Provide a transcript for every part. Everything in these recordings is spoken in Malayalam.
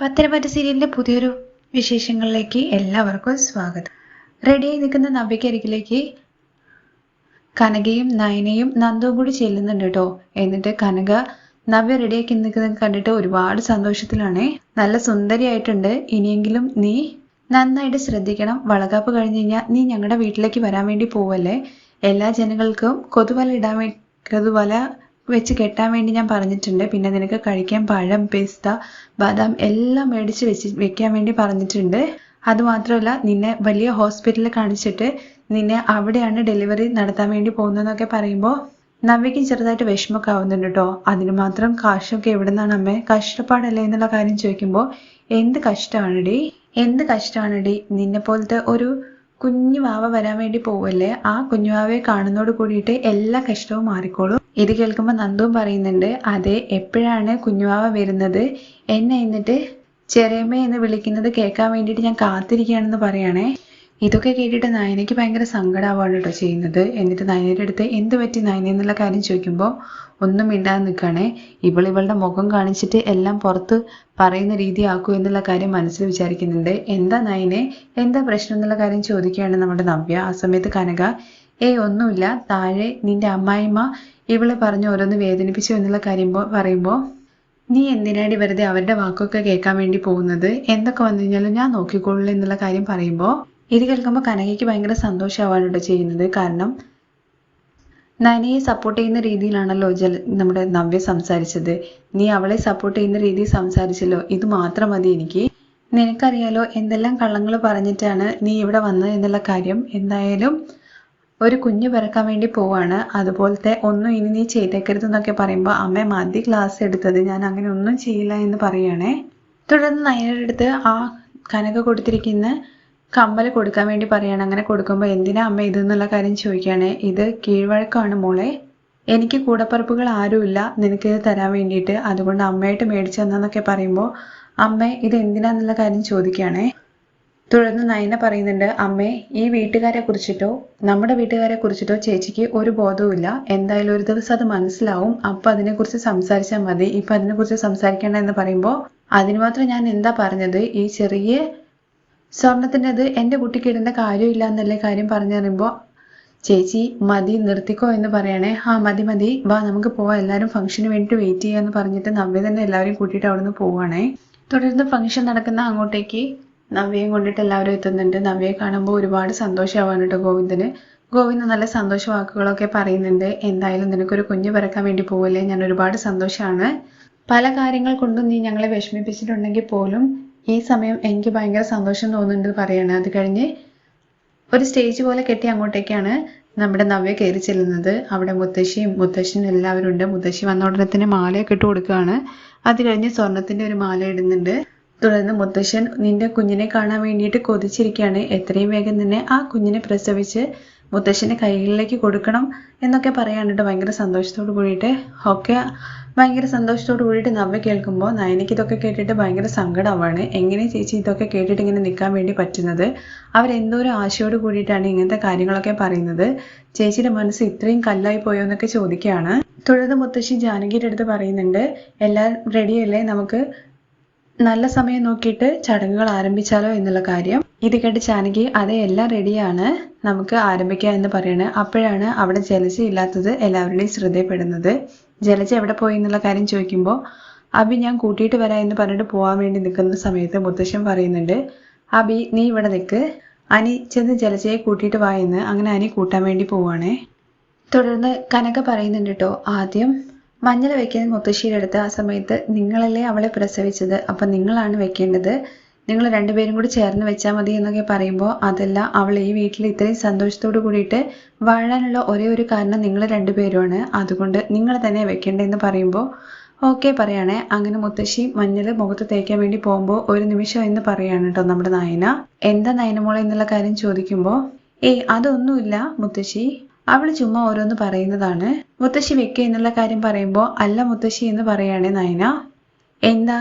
പത്തനംതിട്ട സീരിയലിന്റെ പുതിയൊരു വിശേഷങ്ങളിലേക്ക് എല്ലാവർക്കും സ്വാഗതം. റെഡിയായി നിൽക്കുന്ന നവ്യക്കരികിലേക്ക് കനകയും നയനയും നന്ദവും കൂടി ചെല്ലുന്നുണ്ട് കേട്ടോ. എന്നിട്ട് കനക നവ്യ റെഡിയാക്കി നിൽക്കുന്നത് കണ്ടിട്ട് ഒരുപാട് സന്തോഷത്തിലാണ്. നല്ല സുന്ദരിയായിട്ടുണ്ട്. ഇനിയെങ്കിലും നീ നന്നായിട്ട് ശ്രദ്ധിക്കണം. വളകാപ്പ് കഴിഞ്ഞ് കഴിഞ്ഞാൽ നീ ഞങ്ങളുടെ വീട്ടിലേക്ക് വരാൻ വേണ്ടി പോവല്ലേ? എല്ലാ ജനങ്ങൾക്കും കൊതുവല ഇടാൻ കൊതുവല വെച്ച് കെട്ടാൻ വേണ്ടി ഞാൻ പറഞ്ഞിട്ടുണ്ട്. പിന്നെ നിനക്ക് കഴിക്കാൻ പഴം പിസ്ത ബദാം എല്ലാം മേടിച്ച് വെച്ച് വെക്കാൻ വേണ്ടി പറഞ്ഞിട്ടുണ്ട്. അതുമാത്രമല്ല നിന്നെ വലിയ ഹോസ്പിറ്റലിൽ കാണിച്ചിട്ട് നിന്നെ അവിടെയാണ് ഡെലിവറി നടത്താൻ വേണ്ടി പോകുന്നതെന്നൊക്കെ പറയുമ്പോൾ നവ്യയ്ക്ക് ചെറുതായിട്ട് വിഷമമൊക്കെ ആവുന്നുണ്ട് കേട്ടോ അതിന് മാത്രം കാശൊക്കെ എവിടെ നിന്നാണ് അമ്മേ? കഷ്ടപ്പാടല്ലേ എന്നുള്ള കാര്യം ചോദിക്കുമ്പോൾ എന്ത് കഷ്ടമാണ് ഡി എന്ത് കഷ്ടമാണ് ഡി നിന്നെ പോലത്തെ ഒരു കുഞ്ഞു വാവ വരാൻ വേണ്ടി പോവല്ലേ? ആ കുഞ്ഞുവാവയെ കാണുന്നതോട് കൂടിയിട്ട് എല്ലാ കഷ്ടവും മാറിക്കോളും. ഇത് കേൾക്കുമ്പോൾ നന്ദുവും പറയുന്നുണ്ട് അതെ എപ്പോഴാണ് കുഞ്ഞുവാവ വരുന്നത്? എന്നെ എന്നിട്ട് ചെറിയമ്മ എന്ന് വിളിക്കുന്നത് കേൾക്കാൻ വേണ്ടിയിട്ട് ഞാൻ കാത്തിരിക്കുകയാണെന്ന് പറയണേ. ഇതൊക്കെ കേട്ടിട്ട് നയനയ്ക്ക് ഭയങ്കര സങ്കടമാവാണ് കേട്ടോ ചെയ്യുന്നത്. എന്നിട്ട് നയനയുടെ അടുത്ത് എന്ത് പറ്റി നയന എന്നുള്ള കാര്യം ചോദിക്കുമ്പോൾ ഒന്നും മിണ്ടാതെ നിൽക്കുകയാണേ ഇവൾ ഇവളുടെ മുഖം കാണിച്ചിട്ട് എല്ലാം പുറത്ത് പറയുന്ന രീതി ആക്കൂ എന്നുള്ള കാര്യം മനസ്സിൽ വിചാരിക്കുന്നുണ്ട്. എന്താ നയനെ? എന്താ പ്രശ്നം എന്നുള്ള കാര്യം ചോദിക്കുകയാണ് നമ്മുടെ നവ്യ. ആ സമയത്ത് കനക ഏയ് ഒന്നുമില്ല. താഴെ നിന്റെ അമ്മായിമ്മ ഇവളെ പറഞ്ഞ് ഓരോന്ന് വേദനിപ്പിച്ചു എന്നുള്ള കാര്യം പറയുമ്പോൾ നീ എന്തിനാടി വെറുതെ അവരുടെ വാക്കൊക്കെ കേൾക്കാൻ വേണ്ടി പോകുന്നത്? എന്തൊക്കെ വന്നു കഴിഞ്ഞാലും ഞാൻ നോക്കിക്കൊള്ളു എന്നുള്ള കാര്യം പറയുമ്പോൾ ഇത് കേൾക്കുമ്പോൾ കനകയ്ക്ക് ഭയങ്കര സന്തോഷമാവാണ് കേട്ടോ ചെയ്യുന്നത്. കാരണം നയനയെ സപ്പോർട്ട് ചെയ്യുന്ന രീതിയിലാണല്ലോ ജല നമ്മുടെ നവ്യ സംസാരിച്ചത്. നീ അവളെ സപ്പോർട്ട് ചെയ്യുന്ന രീതിയിൽ സംസാരിച്ചല്ലോ. ഇത് മാത്രം മതി എനിക്ക്. നിനക്കറിയാലോ എന്തെല്ലാം കള്ളങ്ങൾ പറഞ്ഞിട്ടാണ് നീ ഇവിടെ വന്നത് എന്നുള്ള കാര്യം. എന്തായാലും ഒരു കുഞ്ഞു പിറക്കാൻ വേണ്ടി പോവാണ്. അതുപോലത്തെ ഒന്നും ഇനി നീ ചെയ്തേക്കരുത് എന്നൊക്കെ പറയുമ്പോൾ അമ്മ മതി ക്ലാസ് എടുത്തത്. ഞാൻ അങ്ങനെ ഒന്നും ചെയ്യില്ല എന്ന് പറയുകയാണേ തുടർന്ന് നയനയുടെ അടുത്ത് ആ കനക കൊടുത്തിരിക്കുന്ന കമ്മൽ കൊടുക്കാൻ വേണ്ടി പറയാണ്. അങ്ങനെ കൊടുക്കുമ്പോൾ എന്തിനാ അമ്മ ഇതെന്നുള്ള കാര്യം ചോദിക്കുകയാണ് ഇത് കീഴ്വഴക്കമാണ് മോളെ. എനിക്ക് കൂടപ്പറപ്പുകൾ ആരുമില്ല. നിനക്ക് ഇത് തരാൻ വേണ്ടിയിട്ട്. അതുകൊണ്ട് അമ്മയായിട്ട് മേടിച്ചു തന്നെന്നൊക്കെ പറയുമ്പോൾ അമ്മ ഇത് എന്തിനാന്നുള്ള കാര്യം ചോദിക്കുകയാണേ തുടർന്ന് നയന പറയുന്നുണ്ട് അമ്മേ ഈ വീട്ടുകാരെ കുറിച്ചിട്ടോ നമ്മുടെ വീട്ടുകാരെ കുറിച്ചിട്ടോ ചേച്ചിക്ക് ഒരു ബോധവുമില്ല. എന്തായാലും ഒരു ദിവസം അത് മനസ്സിലാവും. അപ്പൊ അതിനെക്കുറിച്ച് സംസാരിച്ചാൽ മതി. ഇപ്പൊ അതിനെക്കുറിച്ച് സംസാരിക്കേണ്ട എന്ന് പറയുമ്പോൾ അതിന് മാത്രം ഞാൻ എന്താ പറഞ്ഞത്? ഈ ചെറിയ സ്വർണത്തിന്റെ അത് എന്റെ കുട്ടിക്ക് ഇടേണ്ട കാര്യമില്ല എന്നല്ലേ കാര്യം പറഞ്ഞറിയുമ്പോൾ ചേച്ചി മതി നിർത്തിക്കോ എന്ന് പറയണേ. ആ മതി മതി. വാ നമുക്ക് പോവാം. എല്ലാവരും ഫംഗ്ഷന് വേണ്ടിയിട്ട് വെയിറ്റ് ചെയ്യാന്ന് പറഞ്ഞിട്ട് നവ്യ തന്നെ എല്ലാവരും കൂട്ടിയിട്ട് അവിടെ നിന്ന് പോവുകയാണേ തുടർന്ന് ഫംഗ്ഷൻ നടക്കുന്ന അങ്ങോട്ടേക്ക് നവ്യയും കൊണ്ടിട്ട് എല്ലാവരും എത്തുന്നുണ്ട്. നവ്യയെ കാണുമ്പോൾ ഒരുപാട് സന്തോഷമാവാണ് കേട്ടോ ഗോവിന്ദന്. ഗോവിന്ദ് നല്ല സന്തോഷ വാക്കുകളൊക്കെ പറയുന്നുണ്ട്. എന്തായാലും നിനക്കൊരു കുഞ്ഞ് പിറക്കാൻ വേണ്ടി പോവല്ലേ? ഞാൻ ഒരുപാട് സന്തോഷമാണ് പല കാര്യങ്ങൾ കൊണ്ടും നീ ഞങ്ങളെ വിഷമിപ്പിച്ചിട്ടുണ്ടെങ്കിൽ പോലും ഈ സമയം എനിക്ക് ഭയങ്കര സന്തോഷം തോന്നുന്നുണ്ട് പറയാണ്. അത് കഴിഞ്ഞ് ഒരു സ്റ്റേജ് പോലെ കെട്ടി അങ്ങോട്ടേക്കാണ് നമ്മുടെ നവ്യ കയറി ചെല്ലുന്നത്. അവിടെ മുത്തശ്ശിയും മുത്തശ്ശനും എല്ലാവരും ഉണ്ട്. മുത്തശ്ശി വന്ന ഉടനെ തന്നെ മാലയൊക്കെ ഇട്ട് കൊടുക്കുകയാണ്. അത് കഴിഞ്ഞ് സ്വർണത്തിന്റെ ഒരു മാല ഇടുന്നുണ്ട്. തുടർന്ന് മുത്തശ്ശൻ നിന്റെ കുഞ്ഞിനെ കാണാൻ വേണ്ടിയിട്ട് കൊതിച്ചിരിക്കുകയാണ്. എത്രയും വേഗം തന്നെ ആ കുഞ്ഞിനെ പ്രസവിച്ച് മുത്തശ്ശന്റെ കയ്യിലേക്ക് കൊടുക്കണം എന്നൊക്കെ പറയാനിട്ട് ഭയങ്കര സന്തോഷത്തോട് കൂടിയിട്ട് ഒക്കെ ഭയങ്കര സന്തോഷത്തോട് കൂടിയിട്ട് നവ്യ കേൾക്കുമ്പോൾ നയനയ്ക്ക് ഇതൊക്കെ കേട്ടിട്ട് ഭയങ്കര സങ്കടമാണ്. എങ്ങനെ ചേച്ചി ഇതൊക്കെ കേട്ടിട്ട് ഇങ്ങനെ നിൽക്കാൻ വേണ്ടി പറ്റുന്നത്? അവരെന്തോ ഒരു ആശയോട് കൂടിയിട്ടാണ് ഇങ്ങനത്തെ കാര്യങ്ങളൊക്കെ പറയുന്നത്? ചേച്ചിയുടെ മനസ്സ് ഇത്രയും കല്ലായി പോയോ എന്നൊക്കെ ചോദിക്കുകയാണ്. തുടർന്ന് മുത്തശ്ശി ജാനകിയുടെ അടുത്ത് പറയുന്നുണ്ട് എല്ലാം റെഡിയല്ലേ നമുക്ക് നല്ല സമയം നോക്കിയിട്ട് ചടങ്ങുകൾ ആരംഭിച്ചാലോ എന്നുള്ള കാര്യം. ഇത് കേട്ട് ചാനകി അതെ എല്ലാം റെഡിയാണ്. നമുക്ക് ആരംഭിക്കാം എന്ന് പറയണേ. അപ്പോഴാണ് അവിടെ ജലജ ഇല്ലാത്തത് എല്ലാവരുടെയും ശ്രദ്ധയപ്പെടുന്നത് ജലജ എവിടെ പോയി എന്നുള്ള കാര്യം ചോദിക്കുമ്പോൾ അബി ഞാൻ കൂട്ടിയിട്ട് വരാം എന്ന് പറഞ്ഞിട്ട് പോകാൻ വേണ്ടി നിൽക്കുന്ന സമയത്ത് മുത്തശ്ശൻ പറയുന്നുണ്ട് അബി നീ ഇവിടെ നിൽക്ക്. അനി ചെന്ന് ജലജയെ കൂട്ടിയിട്ട് വായെന്ന് അങ്ങനെ അനി കൂട്ടാൻ വേണ്ടി പോവാണേ. തുടർന്ന് കനക പറയുന്നുണ്ട് കേട്ടോ ആദ്യം മഞ്ഞൾ വെക്കാൻ മുത്തശ്ശിയുടെ അടുത്ത് ആ സമയത്ത് നിങ്ങളല്ലേ അവളെ പ്രസവിച്ചത്? അപ്പം നിങ്ങളാണ് വെക്കേണ്ടത്. നിങ്ങൾ രണ്ടുപേരും കൂടി ചേർന്ന് വെച്ചാൽ മതി എന്നൊക്കെ പറയുമ്പോൾ അതല്ല അവൾ ഈ വീട്ടിൽ ഇത്രയും സന്തോഷത്തോട് കൂടിയിട്ട് വാഴാനുള്ള ഒരേ ഒരു കാരണം നിങ്ങൾ രണ്ടുപേരുമാണ്. അതുകൊണ്ട് നിങ്ങൾ തന്നെ വെക്കേണ്ടതെന്ന് പറയുമ്പോൾ ഓക്കെ പറയണേ. അങ്ങനെ മുത്തശ്ശി മഞ്ഞൾ മുഖത്ത് തേക്കാൻ വേണ്ടി പോകുമ്പോൾ ഒരു നിമിഷം എന്ന് പറയാണ് കേട്ടോ നമ്മുടെ നയന. എന്താ നയനമോളെ എന്നുള്ള കാര്യം ചോദിക്കുമ്പോൾ ഏയ് അതൊന്നുമില്ല മുത്തശ്ശി. അവൾ ചുമ്മാ ഓരോന്ന് പറയുന്നതാണ്. മുത്തശ്ശി വെക്ക എന്നുള്ള കാര്യം പറയുമ്പോ അല്ല മുത്തശ്ശി എന്ന് പറയാണ് നയന. എന്താ?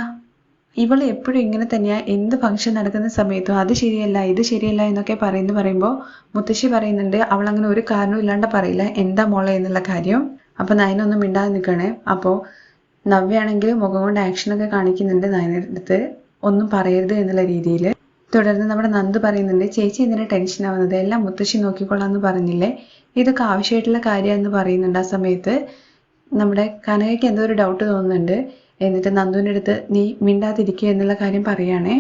ഇവൾ എപ്പോഴും ഇങ്ങനെ തന്നെയാ. എന്ത് ഫംഗ്ഷൻ നടക്കുന്ന സമയത്തും അത് ശരിയല്ല ഇത് ശരിയല്ല എന്നൊക്കെ പറയുന്നു പറയുമ്പോ മുത്തശ്ശി പറയുന്നുണ്ട് അവൾ അങ്ങനെ ഒരു കാരണവും ഇല്ലാണ്ട് പറയില്ല. എന്താ മോളെ? എന്നുള്ള കാര്യം. അപ്പൊ നയനൊന്നും മിണ്ടാതെ നിൽക്കണേ അപ്പോൾ നവ്യാണെങ്കിൽ മുഖം കൊണ്ട് ആക്ഷനൊക്കെ കാണിക്കുന്നുണ്ട് നയനടുത്ത് ഒന്നും പറയരുത് എന്നുള്ള രീതിയിൽ തുടർന്ന് നമ്മുടെ നന്ദ് പറയുന്നുണ്ട് ചേച്ചി എന്തിനാ ടെൻഷൻ ആവുന്നത്? എല്ലാം മുത്തശ്ശി നോക്കിക്കൊള്ളാന്ന് പറഞ്ഞില്ലേ? ഇതൊക്കെ ആവശ്യമായിട്ടുള്ള കാര്യമെന്ന് പറയുന്നുണ്ട് ആ സമയത്ത്. നമ്മുടെ കനകയ്ക്ക് എന്തോ ഒരു ഡൗട്ട് തോന്നുന്നുണ്ട്. എന്നിട്ട് നന്ദുവിന്റെ അടുത്ത് നീ മിണ്ടാതിരിക്കുക എന്നുള്ള കാര്യം പറയുകയാണേ.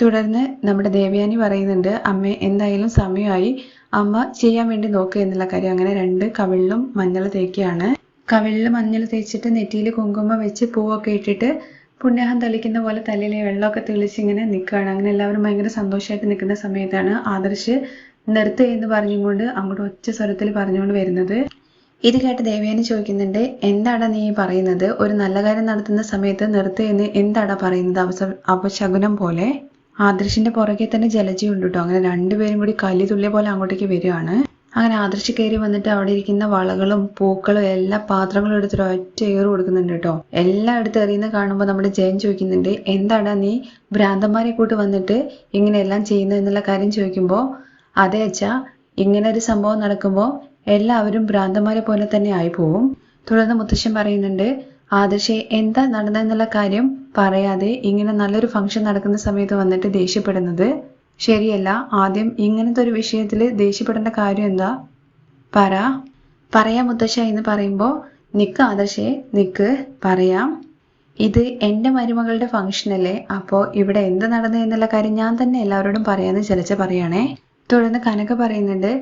തുടർന്ന് നമ്മുടെ ദേവയാനി പറയുന്നുണ്ട് അമ്മ എന്തായാലും സമയമായി. അമ്മ ചെയ്യാൻ വേണ്ടി നോക്കുക എന്നുള്ള കാര്യം. അങ്ങനെ രണ്ട് കവിളിലും മഞ്ഞൾ തേക്കുകയാണ്. കവിളിൽ മഞ്ഞൾ തേച്ചിട്ട് നെറ്റിയിൽ കുങ്കുമം വെച്ച് പൂവൊക്കെ ഇട്ടിട്ട് പുണ്യാഹം തളിക്കുന്ന പോലെ തലയിലെ വെള്ളമൊക്കെ തെളിച്ച് ഇങ്ങനെ നിൽക്കുകയാണ്. അങ്ങനെ എല്ലാവരും ഭയങ്കര സന്തോഷമായിട്ട് നിൽക്കുന്ന സമയത്താണ് ആദർശ് നിർത്തുക എന്ന് പറഞ്ഞുകൊണ്ട് അങ്ങോട്ട് ഒറ്റ സ്വരത്തിൽ പറഞ്ഞുകൊണ്ട് വരുന്നത്. ഇത് കേട്ട് ദേവയാനി ചോദിക്കുന്നുണ്ട് എന്താടാ നീ പറയുന്നത്? ഒരു നല്ല കാര്യം നടത്തുന്ന സമയത്ത് നിർത്തുക എന്ന് എന്താടാ പറയുന്നത്? അവസ അപശകുനം പോലെ? ആദർശിന്റെ പുറകെ തന്നെ ജലജയുണ്ട് കേട്ടോ അങ്ങനെ രണ്ടുപേരും കൂടി കല്ലി തുള്ളിയ പോലെ അങ്ങോട്ടേക്ക് വരികയാണ്. അങ്ങനെ ആദർശ് കയറി വന്നിട്ട് അവിടെ ഇരിക്കുന്ന വളകളും പൂക്കളും എല്ലാ പാത്രങ്ങളും എടുത്തിട്ട് ഒറ്റ ഏറ് കൊടുക്കുന്നുണ്ട് കേട്ടോ എല്ലാം എടുത്ത് എറിയുന്ന കാണുമ്പോൾ നമ്മുടെ ജയൻ ചോദിക്കുന്നുണ്ട് എന്താടാ നീ ഭ്രാന്തന്മാരെ കൂട്ട് വന്നിട്ട് ഇങ്ങനെയെല്ലാം ചെയ്യുന്നത്? എന്നുള്ള കാര്യം ചോദിക്കുമ്പോൾ അതെ അച്ഛാ ഇങ്ങനെ ഒരു സംഭവം നടക്കുമ്പോൾ എല്ലാവരും ഭ്രാന്തന്മാരെ പോലെ തന്നെ ആയി പോവും. തുടർന്ന് മുത്തശ്ശൻ പറയുന്നുണ്ട് ആദർശെ എന്താ നടന്നെന്നുള്ള കാര്യം പറയാതെ ഇങ്ങനെ നല്ലൊരു ഫംഗ്ഷൻ നടക്കുന്ന സമയത്ത് വന്നിട്ട് ദേഷ്യപ്പെടുന്നത്? ശരിയല്ല ആദ്യം ഇങ്ങനത്തെ ഒരു വിഷയത്തിൽ ദേഷ്യപ്പെടേണ്ട കാര്യം എന്താ? പറ. പറയാം മുത്തശ്ശ എന്ന് പറയുമ്പോൾ നിക്ക് ആദർശേ നിക്ക് പറയാം. ഇത് എന്റെ മരുമകളുടെ ഫംഗ്ഷനല്ലേ അപ്പോൾ ഇവിടെ എന്ത് നടന്നു എന്നുള്ള കാര്യം ഞാൻ തന്നെ എല്ലാവരോടും പറയാമെന്ന് ചിലച്ച പറയണേ. തുടർന്ന് കനക പറയുന്നുണ്ട്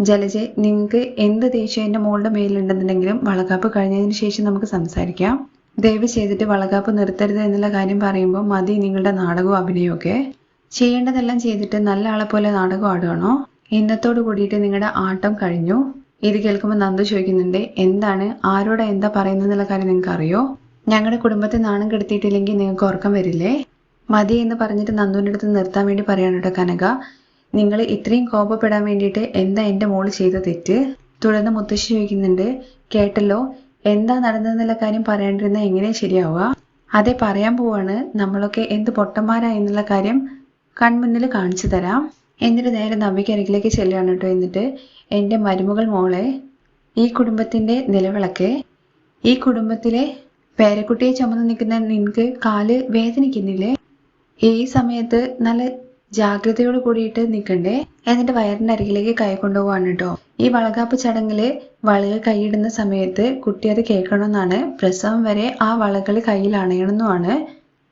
ജലജെ നിങ്ങൾക്ക് എന്ത് ദേഷ്യം എന്റെ മോളുടെ മേലുണ്ടെന്നുണ്ടെങ്കിലും വളകാപ്പ് കഴിഞ്ഞതിന് ശേഷം നമുക്ക് സംസാരിക്കാം. ദയവ് ചെയ്തിട്ട് വളകാപ്പ് നിർത്തരുത് എന്നുള്ള കാര്യം പറയുമ്പോൾ മതി നിങ്ങളുടെ നാടകവും അഭിനയമൊക്കെ ചെയ്യേണ്ടതെല്ലാം ചെയ്തിട്ട് നല്ല ആളെ പോലെ നാടകം ആടുകയാണോ? ഇന്നത്തോട് കൂടിയിട്ട് നിങ്ങളുടെ ആട്ടം കഴിഞ്ഞു. ഇത് കേൾക്കുമ്പോൾ നന്ദു ചോദിക്കുന്നുണ്ട് എന്താണ്? ആരോടെ എന്താ പറയുന്നത് എന്നുള്ള കാര്യം നിങ്ങൾക്ക് അറിയോ? ഞങ്ങളുടെ കുടുംബത്തെ നാണം കെടുത്തിയിട്ടില്ലെങ്കിൽ നിങ്ങൾക്ക് ഉറക്കം വരില്ലേ? മതി എന്ന് പറഞ്ഞിട്ട് നന്ദുവിന്റെ അടുത്ത് നിർത്താൻ വേണ്ടി പറയാണ് കേട്ടോ കനക. നിങ്ങൾ ഇത്രയും കോപപ്പെടാൻ വേണ്ടിയിട്ട് എന്താ എന്റെ മോൾ ചെയ്ത തെറ്റ്? തുടർന്ന് മുത്തശ്ശി ചോദിക്കുന്നുണ്ട് കേട്ടല്ലോ എന്താ നടന്നതെന്നുള്ള കാര്യം പറയാണ്ടിരുന്ന എങ്ങനെ ശരിയാവുക? അതെ പറയാൻ പോവാണ്. നമ്മളൊക്കെ എന്ത് പൊട്ടന്മാരാ എന്നുള്ള കാര്യം കൺമുന്നിൽ കാണിച്ചു തരാം. എന്നിട്ട് നേരെ നവ്യക്കരികിലേക്ക് ചെല്ലുകയാണ് കേട്ടോ എന്നിട്ട് എന്റെ മരുമകൾ മോളെ ഈ കുടുംബത്തിന്റെ നിലവിളക്ക് ഈ കുടുംബത്തിലെ പേരക്കുട്ടിയെ ചുമന്ന് നിൽക്കുന്ന നിനക്ക് കാൽ വേദനിക്കുന്നില്ലേ? ഈ സമയത്ത് നല്ല ജാഗ്രതയോട് കൂടിയിട്ട് നിൽക്കണ്ടേ എന്നിട്ട് വയറിന്റെ അരികിലേക്ക് കൈ കൊണ്ടുപോവാണ് കേട്ടോ. ഈ വളകാപ്പ് ചടങ്ങിൽ വളകൾ കൈയിടുന്ന സമയത്ത് കുട്ടി അത് കേൾക്കണമെന്നാണ്. പ്രസവം വരെ ആ വളകൾ കയ്യിൽ അണയണമെന്നുമാണ്.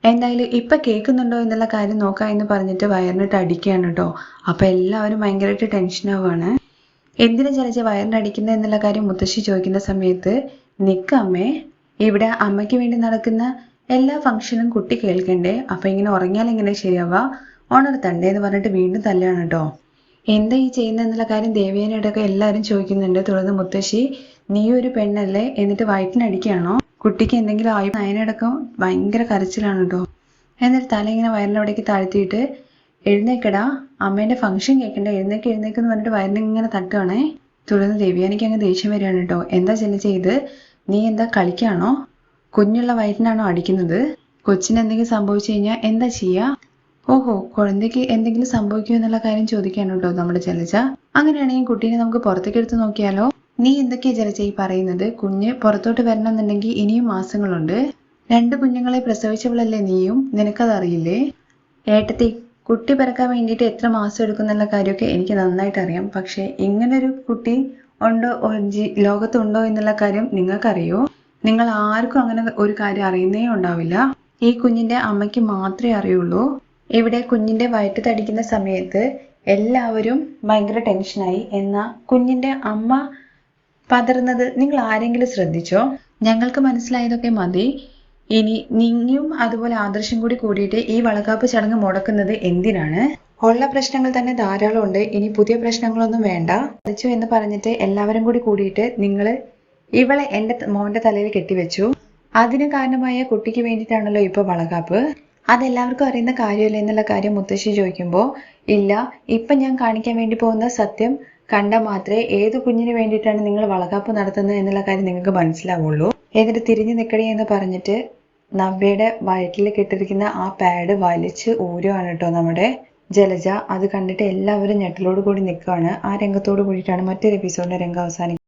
എന്തായാലും ഇപ്പൊ കേൾക്കുന്നുണ്ടോ എന്നുള്ള കാര്യം നോക്കാം എന്ന് പറഞ്ഞിട്ട് വയറിനിട്ട് അടിക്കുകയാണ് കേട്ടോ. അപ്പൊ എല്ലാവരും ഭയങ്കരമായിട്ട് ടെൻഷൻ ആവുകയാണ്. എന്തിനു ചലച്ച വയറിന് അടിക്കുന്നത് എന്നുള്ള കാര്യം മുത്തശ്ശി ചോദിക്കുന്ന സമയത്ത് നിക്ക അമ്മേ ഇവിടെ അമ്മയ്ക്ക് വേണ്ടി നടക്കുന്ന എല്ലാ ഫംഗ്ഷനും കുട്ടി കേൾക്കണ്ടേ? അപ്പൊ ഇങ്ങനെ ഉറങ്ങിയാൽ എങ്ങനെ ശരിയാവുക? ഉണർത്തണ്ടേ തണ്ടേന്ന് പറഞ്ഞിട്ട് വീണ്ടും തല്ലാണ് കേട്ടോ. എന്താ ഈ ചെയ്യുന്ന എന്നുള്ള കാര്യം ദേവേനയോടൊക്കെ എല്ലാവരും ചോദിക്കുന്നുണ്ട്. തുടർന്ന് മുത്തശ്ശി നീ ഒരു പെണ്ണല്ലേ? എന്നിട്ട് വയറ്റിനടിക്കുകയാണോ കുട്ടിക്ക് എന്തെങ്കിലും ആയി അതിനടക്കം ഭയങ്കര കരച്ചിലാണ് കേട്ടോ. എന്നിട്ട് തല ഇങ്ങനെ വയറിനവിടേക്ക് താഴ്ത്തിയിട്ട് എഴുന്നേക്കടാ അമ്മേന്റെ ഫംഗ്ഷൻ കേൾക്കണ്ട? എഴുന്നേക്ക് എഴുന്നേക്ക് എന്ന് പറഞ്ഞിട്ട് വയറിനെ ഇങ്ങനെ തട്ടുവാണേ? തുടർന്ന് ദേവ്യാനിക്ക് അങ്ങ് ദേഷ്യം വരികയാണ് കേട്ടോ. എന്താ ചെല്ലു ചെയ്ത്? നീ എന്താ കളിക്കാണോ? കുഞ്ഞുള്ള വയറ്റിനാണോ അടിക്കുന്നത്? കൊച്ചിന് എന്തെങ്കിലും സംഭവിച്ചു കഴിഞ്ഞാൽ എന്താ ചെയ്യാ? ഓഹോ കുഴന്തയ്ക്ക് എന്തെങ്കിലും സംഭവിക്കുമോ എന്നുള്ള കാര്യം ചോദിക്കാണ് കേട്ടോ നമ്മുടെ ജലജ? അങ്ങനെയാണെങ്കിൽ കുട്ടീനെ നമുക്ക് പുറത്തേക്ക് എടുത്ത് നോക്കിയാലോ? നീ എന്തൊക്കെയാ ജലജ ഈ പറയുന്നത്? കുഞ്ഞ് പുറത്തോട്ട് വരണമെന്നുണ്ടെങ്കിൽ ഇനിയും മാസങ്ങളുണ്ട്. രണ്ട് കുഞ്ഞുങ്ങളെ പ്രസവിച്ചവളല്ലേ നീയും? നിനക്കതറിയില്ലേ? ഏട്ടത്തി കുട്ടി പിറക്കാൻ വേണ്ടിയിട്ട് എത്ര മാസം എടുക്കും എന്നുള്ള കാര്യമൊക്കെ എനിക്ക് നന്നായിട്ട് അറിയാം. പക്ഷേ ഇങ്ങനൊരു കുട്ടി ഉണ്ടോ ലോകത്തുണ്ടോ എന്നുള്ള കാര്യം നിങ്ങൾക്കറിയോ? നിങ്ങൾ ആർക്കും അങ്ങനെ ഒരു കാര്യം അറിയുന്നേ ഉണ്ടാവില്ല. ഈ കുഞ്ഞിന്റെ അമ്മയ്ക്ക് മാത്രമേ അറിയുള്ളൂ. ഇവിടെ കുഞ്ഞിന്റെ വയറ്റ് തടിക്കുന്ന സമയത്ത് എല്ലാവരും ഭയങ്കര ടെൻഷനായി എന്നാൽ കുഞ്ഞിന്റെ അമ്മ പതറുന്നത് നിങ്ങൾ ആരെങ്കിലും ശ്രദ്ധിച്ചോ? ഞങ്ങൾക്ക് മനസ്സിലായതൊക്കെ മതി. ഇനി നിങ്ങയും അതുപോലെ ആദർശം കൂടി കൂടിയിട്ട് ഈ വളകാപ്പ് ചടങ്ങ് മുടക്കുന്നത് എന്തിനാണ്? ഉള്ള പ്രശ്നങ്ങൾ തന്നെ ധാരാളം ഉണ്ട്. ഇനി പുതിയ പ്രശ്നങ്ങളൊന്നും വേണ്ട. വെച്ചു എന്ന് പറഞ്ഞിട്ട് എല്ലാവരും കൂടി കൂടിയിട്ട് നിങ്ങൾ ഇവളെ എന്റെ മോന്റെ തലയിൽ കെട്ടിവെച്ചു. അതിന് കാരണമായ കുട്ടിക്ക് വേണ്ടിയിട്ടാണല്ലോ ഇപ്പൊ വളകാപ്പ്. അതെല്ലാവർക്കും അറിയുന്ന കാര്യമല്ലേ എന്നുള്ള കാര്യം മുത്തശ്ശി ചോദിക്കുമ്പോൾ ഇല്ല ഇപ്പം ഞാൻ കാണിക്കാൻ വേണ്ടി പോകുന്ന സത്യം കണ്ടാൽ മാത്രമേ ഏത് കുഞ്ഞിന് വേണ്ടിയിട്ടാണ് നിങ്ങൾ വളകാപ്പ് നടത്തുന്നത് എന്നുള്ള കാര്യം നിങ്ങൾക്ക് മനസ്സിലാവുള്ളൂ. എന്നിട്ട് തിരിഞ്ഞു നിൽക്കണേ എന്ന് പറഞ്ഞിട്ട് നവ്യയുടെ വയറ്റിൽ കെട്ടിരിക്കുന്ന ആ പാഡ് വലിച്ച് ഊരുവാണ് കേട്ടോ നമ്മുടെ ജലജ. അത് കണ്ടിട്ട് എല്ലാവരും ഞെട്ടലോട് കൂടി നിൽക്കുകയാണ് ആ രംഗത്തോട് കൂടിയിട്ടാണ് മറ്റൊരു എപ്പിസോഡിന്റെ രംഗം അവസാനിക്കുന്നത്.